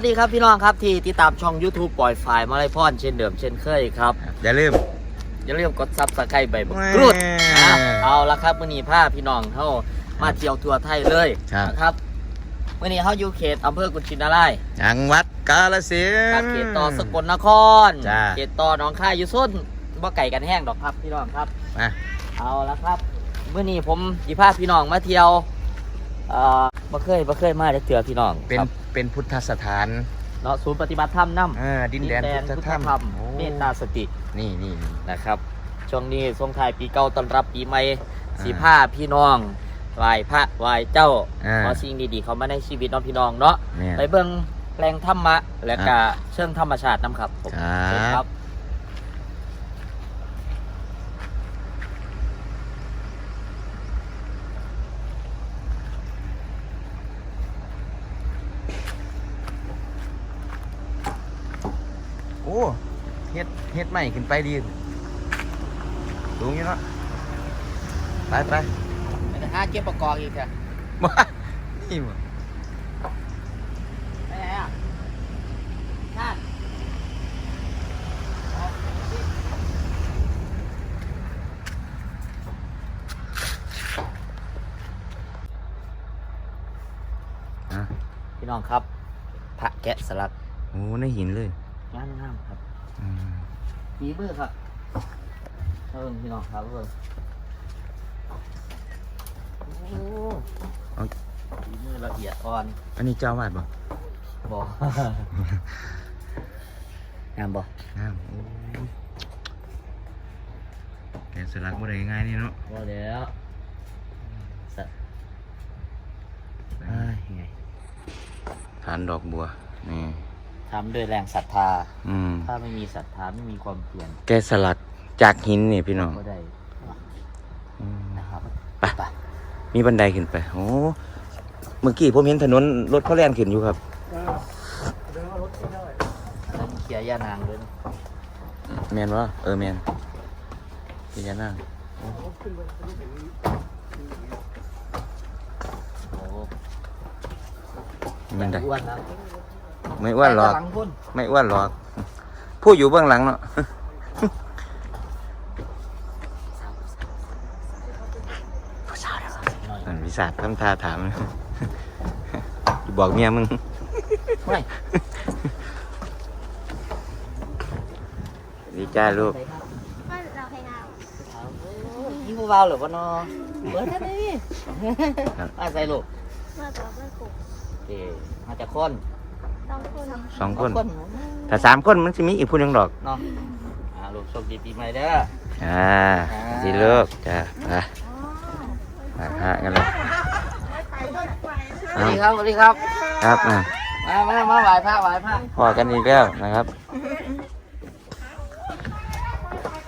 วัสดีครับพี่น้องครับที่ติดตามช่อง YouTube ปล่อยไฟล์มาไลยพรเช่นเดิมเช่นเคยครับ อย่าลืมอย่าลืมกดซับสไครต์ใบบักกรูดแหม่นะเอาละครับมื่อนี้พาพี่น้องเข้ามาเที่ยวทัวร์ไทยเลยครับนะครับมื่อนี้เขาอยู่เขตอำเภอกุชินารายจังหวัดกาฬสินครับธุ์เขตต่อสกลนครจ้าเขตต่อหนองคายอยู่ส้นบ่ไก่กันแห้งดอกครับพี่น้องครับมาเอาละครับเมื่อนี้ผมสิพาพี่น้องมาเที่ยวเอ่อบ่เคยบ่เคยมาได้เที่ยวพี่น้องเป็นครับ เป็นพุทธสถาน เนาะศูนย์ปฏิบัติธรรมน้ำอ่าดินแดนพุทธธรรมโอ้เมตตาสตินี่นี่นี่นะครับ ช่วงนี้ส่งท้ายปีเก่าต้อนรับปีใหม่อ่าสีผ้าพี่น้องไหว้พระไหว้เจ้าอ่า ขอสิ่งดีๆเขามาในชีวิตเน้องพี่น้องเนาะแม่น ไปเบิ่งแหล่งธรรมะและก็อ่าเชิงธรรมชาติน้ำครับผมครับ เชิญครับ โอ้ เฮ็ดเฮ็ดใหม่ขึ้นไปดีสูงอยู่เนาะไปไปไปหาเก็บประกอบอีกค่ะมานี่มาไปไหนอะท่านอะพี่น้องครับ พระแกะสลักโอ้ในหินเลย งานงามครับ อืม ฝีมือครับเอิงพี่น้องครับเอิงโอ้เอาฝีมือละเอียดอ่อนอันนี้เจ้าวาดบ่บองามบองามโอ้แกะสลักบ่ได้ง่ายนี่เนาะบอแล้วสัตว์อ้ายไงฐานดอกบัวนี่ ทำด้วยแรงศรัทธา อืม ถ้าไม่มีศรัทธาไม่มีความเพียรแกะสลักจากหินนี่พี่น้องก็ได้อืมนะครับไปมีบันไดขึ้นไป โอ้ เมื่อกี้ผมเห็นถนนรถเขาแล่นขึ้นอยู่ครับแล้วมีเขียย่านางด้วยนะแมนวะเออแมนพี่ยานาคโอ้มีบันไดอ้วนนะ ไม่อ้วนหรอกแต่หลังพุ่นไม่อ้วนหรอก ผู้อยู่เบื้องหลังเนาะผู้สาวเดี๋ยวหน่อยนั่นวิสาททำท่าถามอยู่บอกเมียมึง ไม่ดีจ้าลูกว่าเราให้เรายิ่งเบาๆหรือวะเนาะเบิร์ดได้ดิมาใส่ลูกเมื่อกับเมื่อกูเอ๊มาจากคน ต้องคนสองคนคนถ้าสามคนมันจะมีอีกผู้หนึ่งดอกเนาะอ่าลูกโชคดีปีใหม่เด้ออ่าดีลูกจ้าไปอ๋อมาฮะกันเลยสวัสดีครับสวัสดีครับ ครับอะมามามาไหว้พระไหว้พระพอกันอีกแล้วนะครับ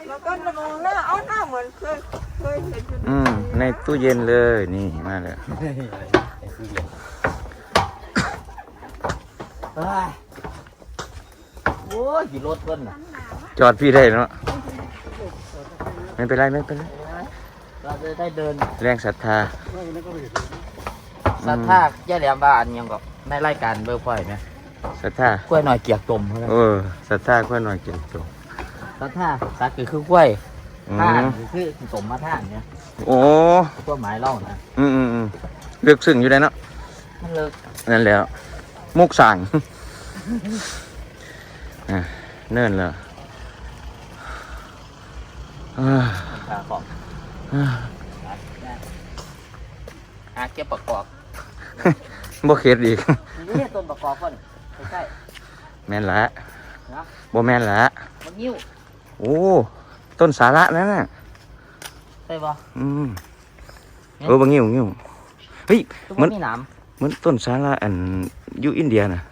แล้วก็มองหน้าเอาหน้าเหมือนเคยเคยเห็นอยู่อืมในตู้เย็นเลยนี่มาเลย เฮ้ยโอ้ยขี่รถเพิ่นน่ะจอดพี่ได้เนาะไม่เป็นไรไม่เป็นไรเราจะได้เดินแรงศรัทธาสัทธาแย่แหลมบ้านยังก็ในรายการเบอร์พอยไหมศรัทธากล้วยหน่อยเกียกตมใช่ไหมเออศรัทธาค่อยหน่อยเกี่ยวตัวสัทธาสัตว์คือคือกล้วยอืท่านมคือคือสมมาท่านเนี่ยโอ้กล้วยไม้เล่านะอืมอืมอืมเลือกซึ่งอยู่ได้เนาะมันเลิกนั่นแหล้ว มุกสั่งอะเนิ่นเลยอ่าขาของอ่าอาเก็บประกอบบ่เข็ดอีกนี่ต้นประกอบเพิ่นใช่แม่นละๆนะบ่แม่นละมันยิ้วโอ้ต้นสาระนั่นน่ะใช่ปะอืมเออบางงิ้วงิ้วเฮ้ยทุกมัมันนมีหนามเหมือนต้นสาระอัน อยู่อินเดียน่ะ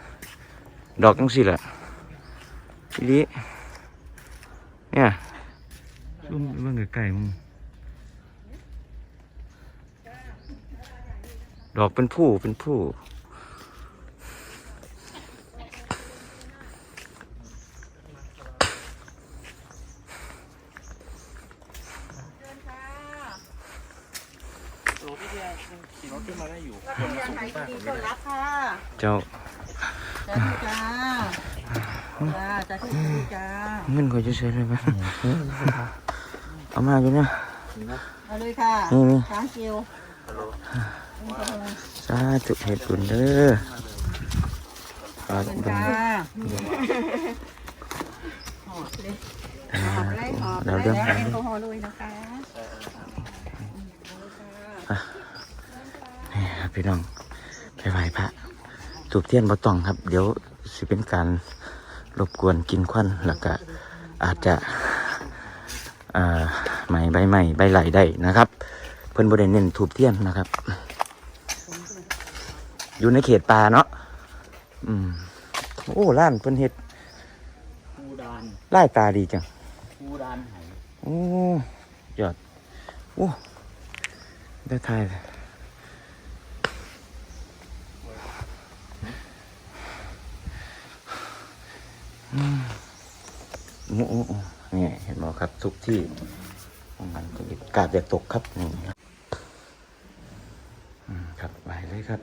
ดอกจังสิล่ะทีนี้เนี่ยซุ่มเบิ่งไกลๆมึงดอกเป็นผู้เป็นผู้ อยากให้ดีคนรักค่ะ เจ้า จ้าจ้าจ้าจ้าทุกคนจ้า เงินก็จะใช้เลยไหมเอามาอยู่เนี่ยเอาเลยค่ะนี่นี่ช้างเกียวสาธุเหตุบุญเด้อฝากเป็นบุญจ้าหอบเลยหอบเลยหอบเลยแล้วแอลกอฮอล์ด้วยนะคะนี่ครับพี่น้องไปไหว้พระจูบเทียนบ่ต้องครับ เดี๋ยวสิเป็นการรบกวนกินควันแล้วก็ อาจจะอ่าไหมใบใหม่ใบไหลได้นะครับ เพิ่นบ่ได้เน้นถูบเทียนนะครับ อยู่ในเขตป่าเนาะอืมโอ้ร้านเพิ่นเฮ็ดภูดานไล่ตาดีจังภูดานไหโอ้ยอดโอ้ได้ทายเลยอืมโอ้โอ้โอ้ นี่เห็นไหมครับทุกที่มันก็กาดอยากตกครับนี่ครับไปเลยครับ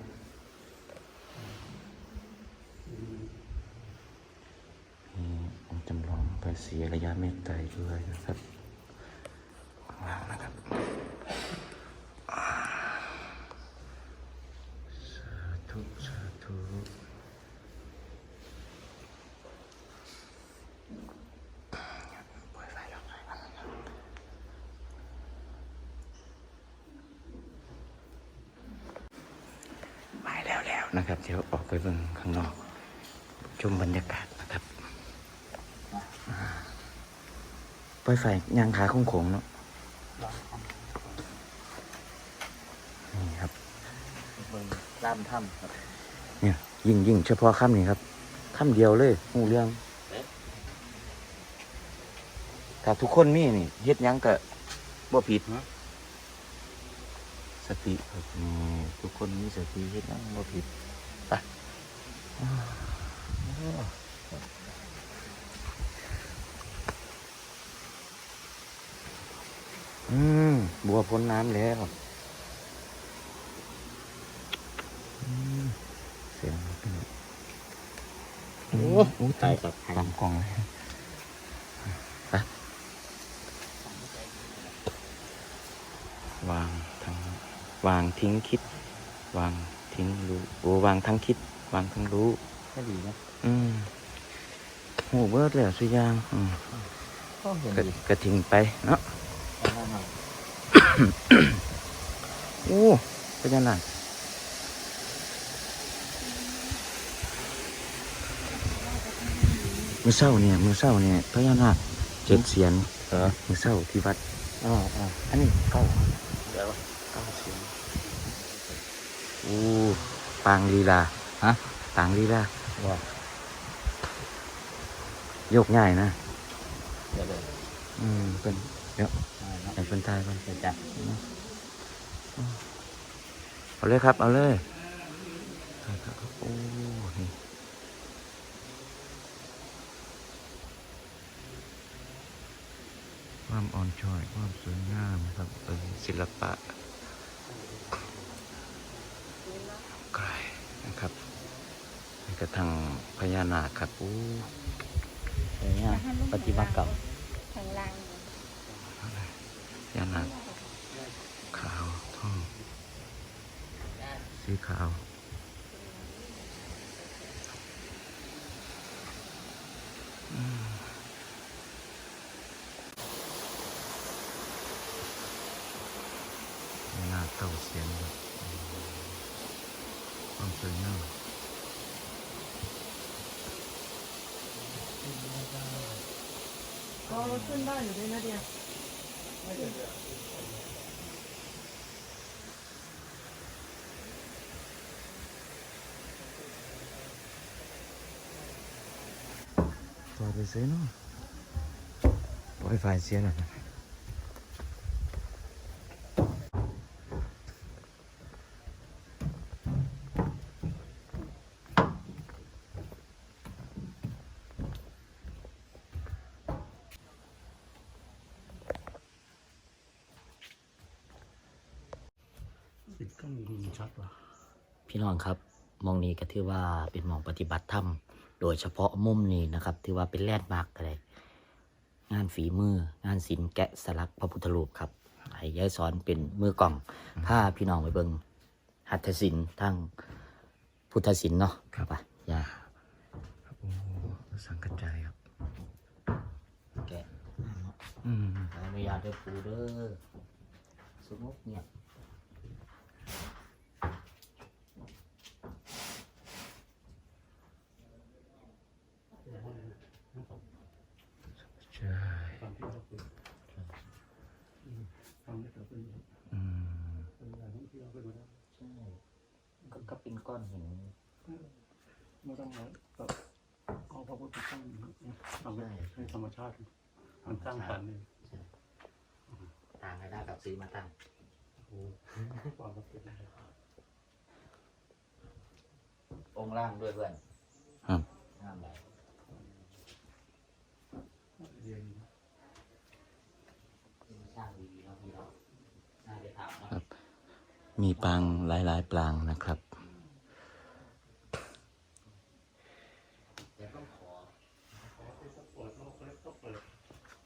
นี่จำลองภาษีระยะเมตไตรด้วยนะครับข้างล่างนะครับอ่าสาธุสาธุปล่อยไฟลงไปก่อนนะครับไปแล้วแล้ว นะครับ เดี๋ยวออกไปเบิ่งข้างนอก ชมบรรยากาศนะครับปล่อยไฟยางขาโค้งๆเนาะนี่ครับเบิ่งล่ามถ้ำครับเนี่ยยิ่งยิ่งเฉพาะค่ำนี้ครับค่ำเดียวเลยหูเรื่องถ้าทุกคนมีนี่เฮ็ดหยังก็บ่ผิด สติครับนี่ทุกคนมีสติเฮ็ดหยังบ่ผิดไปอืม บัวพ้นน้ำแล้วอืมเสียงเป็นโอ้โหตายกับตามกล่องเลยไปวางทั้ง วางทิ้งคิด วางทิ้งรู้โอ้วางทั้งคิด วางทั้งรู้ก็ดีนะอืมโหเบิดเลยสุอยางอืมก็เห็นกระดีกระทิ้งไปเนาะข้างหน้าโอ้เป็นยังไงมือเศร้าเนี่ยมือเศร้าเนี่ยพญานาคเจ็ดเสียนเออมือเศร้าที่วัดอ๋ออ๋ออันนี้เก้า เดี๋ยวเก้าเสียงโอ้ปางลีลาฮะปางลีลาว่าโยกง่ายนะเดี๋ยวเลยอืมเป็นเดี๋ยวอ่าเนาะให้เป็นทายเป็นเดี๋ยวจ้ะเอาเลยครับ เอาเลยโอ้นี่ความอ่อนช้อยความสวยงามครับเป็นศิลปะไกลนะครับนี่ กระทั่งพญานาคครับโอ้เดี๋ยวเนี่ยปฏิบัติกรรมข้างล่างพญานาคขาวทองสีขาวหน้าเต้าเสียงแบบความสวยงาม ก็ขึ้นได้อยู่ด้วยนะเดียต่อไป ต้องว่ะพี่น้องครับมองนี้ก็ถือว่าเป็นมองปฏิบัติธรรมโดยเฉพาะมุมนี้นะครับ ถือว่าเป็นแลนด์มาร์กอะไรงานฝีมืองานศิลป์แกะสลักพระพุทธรูปครับไอ้ยายสอนเป็นมือกล่องผ้าพี่น้องไปเบิ้งหัตถศิลป์ทั้งพุทธศิลป์เนาะครับป่ะยาสังกัจจายครับแกะอืมอนุญาเด้อปูเด้อสงบเงียบ มันสร้างสรรค์เองต่างกันได้กับซื้อมาตั้งความรับผิดชอบองค์ล่างด้วยเพื่อนครับงามเลยเรียนสร้างดีๆเนาะพี่เนาะน่าจะถามเนาะมีปางหลาย ๆปลางนะครับ เดี๋ยวต้องขอ เปิดโลกเล็กก็เปิด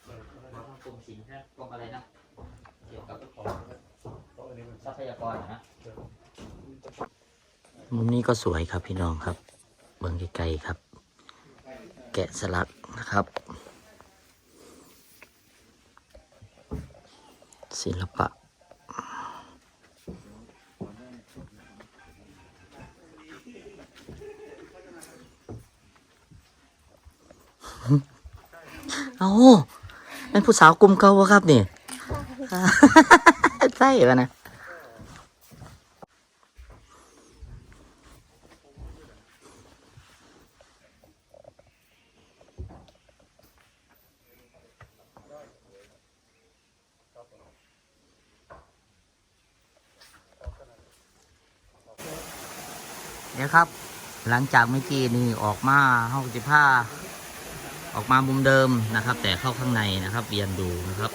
เปิดอะไร ขอทาง กรมอะไรนะเกี่ยวกับของเพรมทรัพยากรนะมุมนี้ก็สวยครับพี่น้องครับ เบื้องไกลๆครับ แกะสลักนะครับ ศิลปะ ผู้สาวกลุ่มเก่าวะครับนี่ใช่ปะนะเดี๋ยวครับ หลังจากเมื่อกี้นี่ออกมาห้องสิผ้า ออกมามุมเดิมนะครับ แต่เข้าข้างในนะครับเวียนดูนะครับ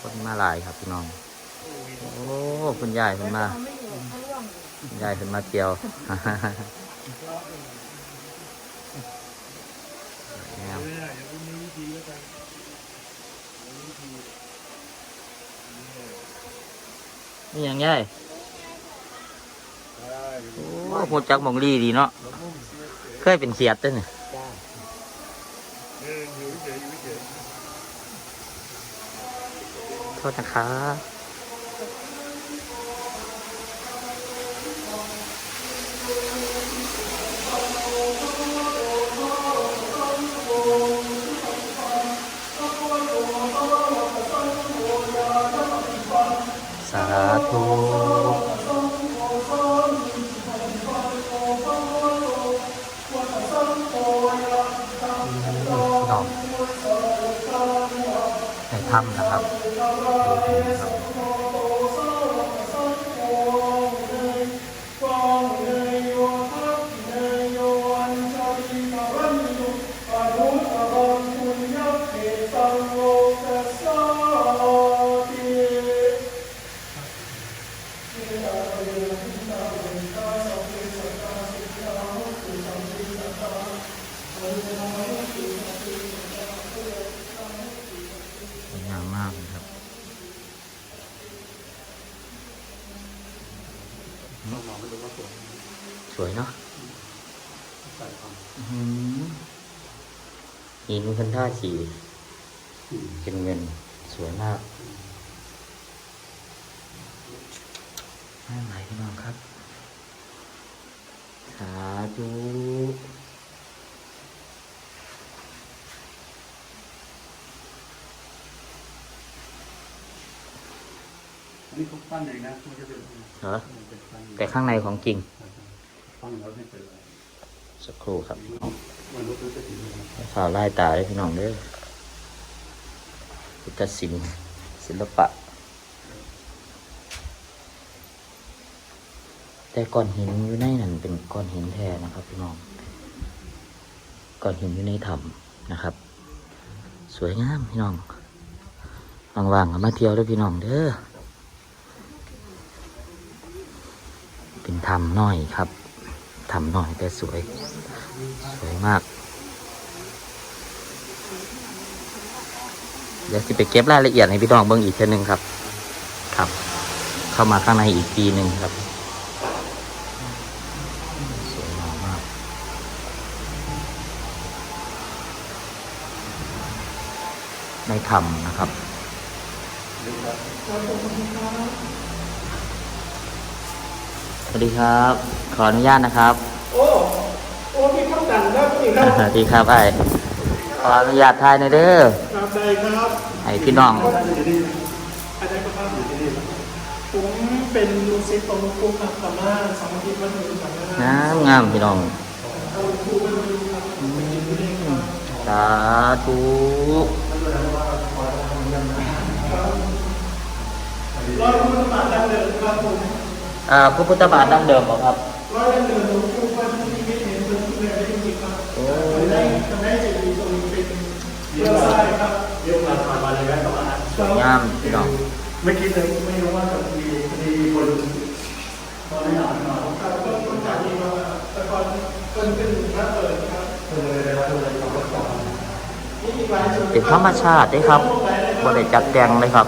คนมาหลายครับพี่น้อง โอ้คุณยายคุณมาคุณยายคุณมาเที่ยว นี่ยังไงโอ้โหจักหมองลีดีเนาะ เคยเป็นเขียดเต้นยโทษนะครับ ในถ้ำนะครับดูดีครับ สวยเนาะอื้อหือหินพันท่าสีเป็นเงินสวยมากน่าไหลพี่น้องครับ สาธุ อันนี้เขาปั้นเองนะไม่ใช่เป็นเหรอเป็นปั้นแต่ข้างในของจริงปั้นแล้วไม่เป็นไรสักครู่ครับมนุษย์รู้จะถึงเลยนะข่าวไล่ตาเลยพี่น้องเด้อพุทธศิลป์ศิลปะ แต่ก้อนหินอยู่ในนั้นเป็นก้อนหินแท้นะครับพี่น้องก้อนหินอยู่ในถ้ำนะครับ สวยงามพี่น้องว่างๆก็มาเที่ยวเด้วยพี่น้องเด้อ เป็นถ้ำน้อยครับถ้ำน้อยแต่สวย สวยมาก เดี๋ยวสิไปเก็บรายละเอียดให้พี่น้องเบิ่งอีกเทีนึงครับ ครับ เข้ามาข้างในอีกทีหนึ่งครับสวยงามมากในถ้ำนะครับ ดีครับ ขออนุญาตนะครับ โอ้ โอ้พี่ข้าวกันครับพี่ครับสวัสดีครับไอ้ขออนุญาตถ่ายในอยเด้อครับได้ครับให้พี่น้องอาจารย์ก็ภาพอยู่ที่นี่ผมเป็นลูกศิษย์ของหลวงปู่ครับสามารถสองอาทิตย์วันหนึ่งสามารถงามงามพี่น้องเอาหลวงปู่ไปดูครับเป็นผู้เล่นครับ สาธุ ร้อยพุทธบาทดังเดิมครับผม อ่าพระพุทธบาทดั้งเดิมเหรอครับร้ยดังเดิมหลวงปู่ว่าที่นี่ไม่เห็นเป็นผู้เล่นได้จริงครับโอ้ได้ทำให้เจดีย์ตรงนี้เป็นเรื่องทรายครับเรื่องมาผ่านมาเลยนะต่อนะงามพี่น้องไม่คิดเลยไม่รู้ว่าจะมีมีคนตอนนี้อ่านมาครับก็ต้องการที่ว่าแต่ก่อนเพิ่นเป็นพระเปิดครับเออได้รับเลยของก่อนนี่อีกหลายจุดเป็นธรรมชาติเด้ครับบริจัดแต่งเลยครับ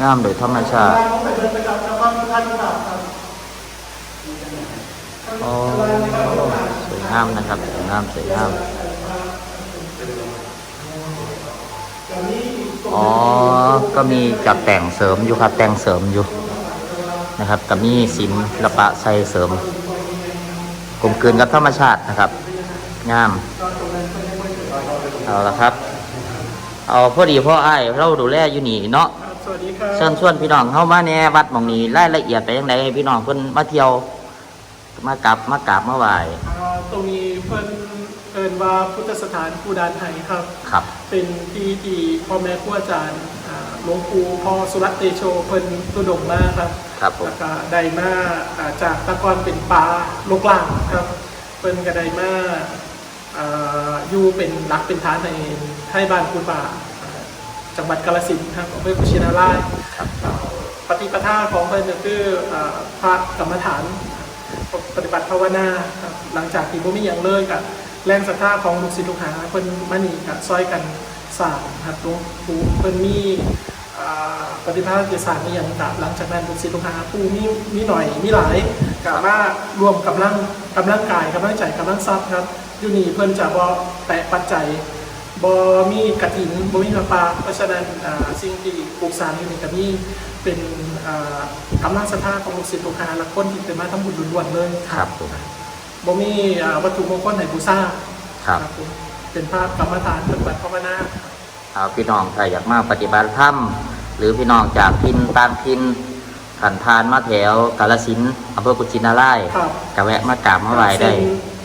งามโดยธรรมชาติไปเดินไปกับชาวบ้สวยงามนะครับ สวยงามสวยงามอ๋อ ก็มีจัดแต่งเสริมอยู่ครับ แต่งเสริมอยู่นะครับกับมีศิลปะใส่เสริมกลมกลืนกับธรรมชาตินะครับ งาม เอาละครับ เอาพอดีพ่อไอ้ายเราดูแลอยู่นี่เนาะ สวัสดีครับเชิญชวนพี่น้องเข้ามาแหน่วัดหมองนี้รายละเอียดไปยังไงให้พี่น้องเพิ่นมาเที่ยว มากราบมากราบมาไหว้อ่าตรงนี้เพิ่นเอินว่าพุทธสถานภูดานไทยครับ ครับ เป็นที่ที่พ่อแม่ครูอาจารย์อ่าหลวงปู่พ่อสุรัตน์เตโชเพิ่นตุดงมาครับ ครับผม แล้วก็ได้มาอ่าจากตะกอนเป็นป่าลกล่างครับเพิ่นก็ได้มาอ่าอยู่เป็นหลักเป็นฐานในไทยบ้านคุณป่าอ่า จังหวัดกาฬสินธุ์ครับอำเภอกุชินารายณ์ครับอ่าปฏิปทาของเพิ่นก็คืออ่าพระกรรมฐานปฏิบัติภาวนาครับหลังจากที่บ่มีอย่างเลยกับแรงศรัทธาของลูกศิษย์ลูกหาเพิ่นมานี่กับซอยกันสร้างครับหลวงปู่เพิ่นมีอ่าปฏิภาณเกียรติศาสตร์มีอย่างกับหลังจากนั้นลูกศิษย์ลูกหาผู้มีมีหน่อยมีหลายกับว่ารวมกำลังกำลังกายกำลังใจกำลังทรัพย์ครับอยู่นี่เพิ่นจะบ่แตะปัจจัย บ่มีกระถินบ่มีพระปาเพราะฉะนั้นอ่าสิ่งที่ปลูกสร้างอยู่นี่ก็มีเป็นอ่ากำลังศรัทธาของลูกศิษย์ลูกหาและคนที่เป็นมาทำบุญล้วนๆเลยครับผมบ่มีอ่าวัตถุมงคลให้บูชาครับผมเป็นภาพกรรมฐานปฏิบัติภาวนาเอาพี่น้องใครอยากมาปฏิบัติธรรมหรือพี่น้องจากพินต่างพินขันทานมาแถวกาลสินธุ์อำเภอกุชินารายณ์ครับก็แวะมากราบมาไหว้ได้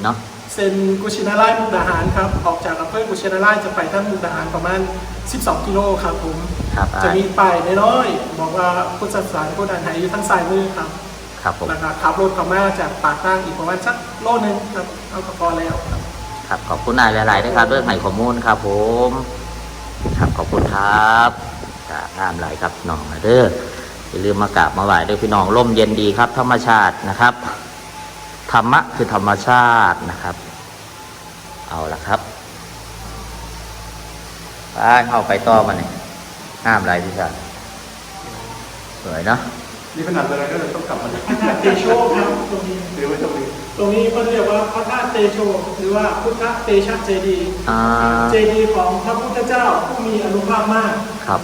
เนาะ เซ็นกุชินาราชมุกดาหารครับออกจากอำเภอกุชินาราชจะไปทั้งมุกดาหารประมาณ 12 กิโลครับผมครับจะอ้ายมีป้ายน้อยๆบอกว่าพุทธศาสนาพุทธดานไทยอยู่ทางซ้ายมือครับครับผมแล้วก็ขับรถเข้ามาจากปากทางอีกประมาณสักโลนึงครับเอาก็พอแล้วครับครับขอบคุณนายหลายๆนะครับเรื่องให้ข้อมูลครับผมครับขอบคุณครับกราบงามหลายครับพี่น้องนะเด้ออย่าลืมมากราบมาไหว้เด้อพี่น้องร่มเย็นดีครับ ธรรมชาตินะครับ ธรรมะคือธรรมชาตินะครับ เอาละครับไปเข้าไปต่อมาเนี่ยห้ามไรพี่ชายสวยเนาะนี่ขนาดอะไรก็เลยต้องกลับมาพระธาตุเตโชครับตรงนี้หรือว่าตรงนี้ ตรงนี้เขาเรียกว่าพระธาตุเตโชหรือว่าพุทธเตชะเจดีย์อ่าเจดีย์ของพระพุทธเจ้าผู้มีอนุภาพมากครับ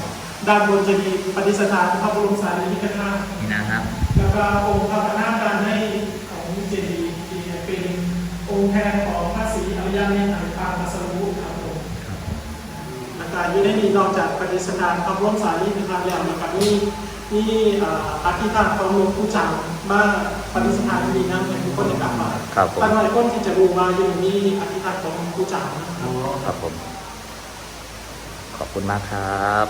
ด้านบนเจดีย์ปฏิสถานพระบรมสารีริกธาตุนี่นะครับ แล้วก็องค์พระพนาการให้ของเจดีย์ที่เป็นองค์ แทนของพระศรีอริยเมตไตรปางมัสรุครับผมแล้วก็อยู่ในนี้นอกจากปฏิสถานพระบรมสารีริกธาตุแล้วนะครับมีมีอ่าอธิษฐานของหลวงปู่จางมาปฏิสถานที่นี่นะให้ทุกคนได้กลับมาครับผมท่านหลายคนที่จะรู้ว่าอยู่ในนี้อธิษฐานของหลวงปู่จางนะครับครับผม ขอบคุณมากครับ